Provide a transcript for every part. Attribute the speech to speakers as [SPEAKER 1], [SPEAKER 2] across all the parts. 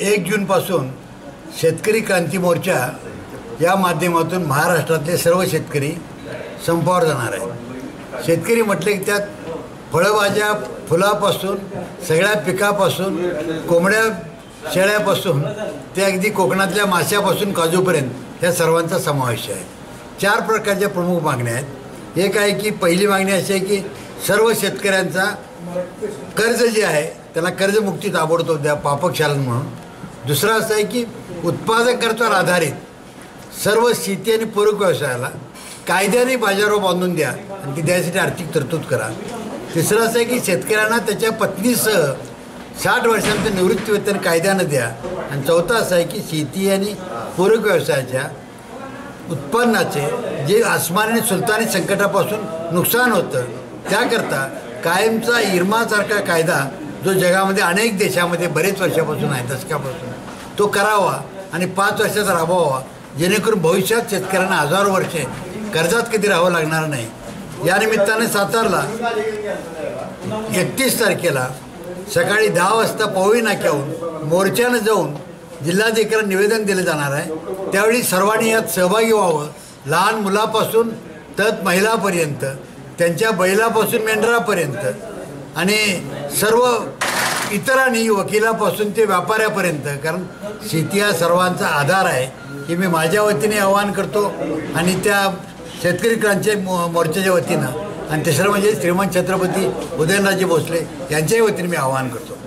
[SPEAKER 1] एक जूनपासून शेतकरी क्रांती मोर्चा या माध्यमातून महाराष्ट्रातले सर्व शेतकरी संपावर जाणार आहेत. शेतकरी म्हटले की त्यात फळभाज्या फुलापासून सगळ्या पिकापासून कोंबड्या शेळ्यापासून ते अगदी कोकणातल्या माश्यापासून काजूपर्यंत या सर्वांचा समावेश आहे. चार प्रकारच्या प्रमुख मागण्या आहेत. एक आहे की पहिली मागणी अशी आहे की सर्व शेतकऱ्यांचा कर्ज जे आहे त्याला कर्जमुक्ती ताबडतोब द्या पापकशालन म्हणून. दुसरं असं आहे की उत्पादक खर्चावर आधारित सर्व शेती आणि पूरक व्यवसायाला कायद्याने बाजारावर बांधून द्या आणि ती द्यायसाठी आर्थिक तरतूद करा. तिसरं असं आहे की शेतकऱ्यांना त्याच्या पत्नीसह साठ वर्षांचं निवृत्तीवेतन कायद्यानं द्या. आणि चौथा असं आहे की शेती आणि पूरक व्यवसायाच्या उत्पन्नाचे जे आसमानी आणि सुलतानी संकटापासून नुकसान होतं त्याकरता कायमचा इरमासारखा कायदा जो जगामध्ये अनेक देशामध्ये बरेच वर्षापासून आहे दशकापासून. तो करावा आणि पाच वर्षाचा राबवावा. जेणेकरून भविष्यात शेतकऱ्यांना हजारो वर्षे कर्जात कधी राहावं लागणार नाही. या निमित्ताने सातारला एकतीस तारखेला सकाळी दहा वाजता पवई नाक्याहून मोर्चानं जाऊन जिल्हाधिकाऱ्यांना निवेदन दिलं जाणार आहे. त्यावेळी सर्वांनी यात सहभागी व्हावं. लहान मुलापासून तत महिलापर्यंत त्यांच्या बैलापासून मेंढरापर्यंत आणि सर्व इतरांनी वकिलापासून ते व्यापाऱ्यापर्यंत कारण शेती हा सर्वांचा आधार आहे हे मी माझ्या वतीने आवाहन करतो. आणि त्या शेतकरी क्रांती मो मोर्चाच्या वतीनं आणि तिसरं म्हणजे श्रीमान छत्रपती उदयनराजे भोसले यांच्याही वतीने मी आवाहन करतो.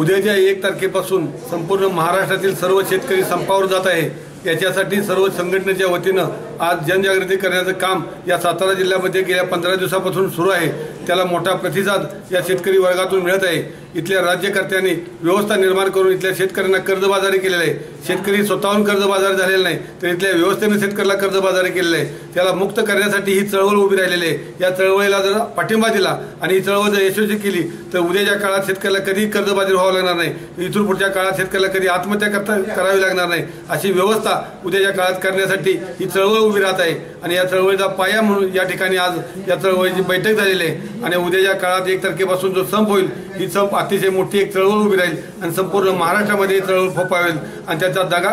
[SPEAKER 2] उद्याच्या एक तारखेपासून संपूर्ण महाराष्ट्रातील सर्व शेतकरी संपावर जात आहे. याच्यासाठी सर्व संघटनेच्या वतीनं आज जनजागृती करण्याचं काम या सातारा जिल्ह्यामध्ये गेल्या पंधरा दिवसापासून सुरू आहे. त्याला मोठा प्रतिसाद या शेतकरी वर्गातून मिळत आहे. इथल्या राज्यकर्त्यांनी व्यवस्था निर्माण करून इथल्या शेतकऱ्यांना कर्जबाजारी केलेलं आहे. शेतकरी स्वतःहून कर्जबाजारी झालेला नाही तर इथल्या व्यवस्थेने शेतकऱ्याला कर्जबाजारी केलेलं आहे. त्याला मुक्त करण्यासाठी ही चळवळ उभी राहिलेली आहे. या चळवळीला जर पाठिंबा दिला आणि ही चळवळ जर यशस्वी केली तर उद्याच्या काळात शेतकऱ्याला कधी कर्जबाजारी व्हावं लागणार नाही. इथून पुढच्या काळात शेतकऱ्याला कधी आत्महत्या करता करावी लागणार नाही. अशी व्यवस्था उद्याच्या काळात करण्यासाठी ही चळवळ उभी राहत आहे. आणि या चळवळीचा पाया म्हणून या ठिकाणी आज या चळवळीची बैठक झालेली आहे. आणि उद्याच्या काळात एक तारखेपासून जो संप होईल ही संप अतिशय मोठी एक चळवळ उभी राहील आणि संपूर्ण महाराष्ट्रामध्ये ही चळवळ फोपावेल आणि त्याचा दगा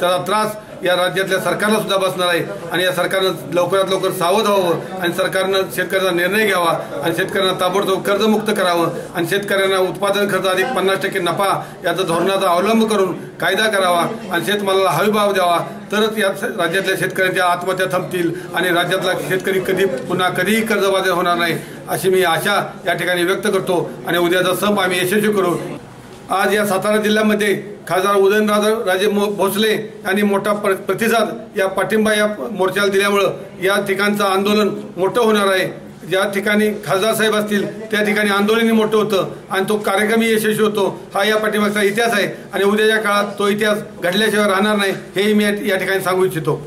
[SPEAKER 2] त्याचा त्रास या राज्यातल्या सरकारला सुद्धा बसणार आहे. आणि या सरकारनं लवकरात लवकर सावध व्हावं आणि सरकारनं शेतकऱ्याचा निर्णय घ्यावा आणि शेतकऱ्यांना ताबडतोब कर्जमुक्त करावं आणि शेतकऱ्यांना उत्पादन खर्च अधिक पन्नास टक्के नफा याचा धोरणाचा अवलंब करून कायदा करावा आणि शेतमालाला हमी भाव द्यावा. तरच या राज्यातल्या शेतकऱ्यांच्या आत्महत्या थांबतील आणि राज्यातला शेतकरी कधी पुन्हा कधीही कर्जबाजार होणार नाही अशी मी आशा या ठिकाणी व्यक्त करतो. आणि उद्याचा संप आम्ही यशस्वी करू. आज या सातारा जिल्ह्यामध्ये खासदार उदयनराजे राजे मो भोसले यांनी मोठा प्र प्रतिसाद या पाठिंबा या मोर्चाला दिल्यामुळं या ठिकाणचं आंदोलन मोठं होणार आहे. ज्या ठिकाणी खासदार साहेब असतील त्या ठिकाणी आंदोलनही मोठं होतं आणि तो कार्यक्रमही यशस्वी होतो. हा या पाठिंबाचा इतिहास आहे आणि उद्याच्या काळात तो इतिहास घडल्याशिवाय राहणार नाही हेही मी या ठिकाणी सांगू इच्छितो.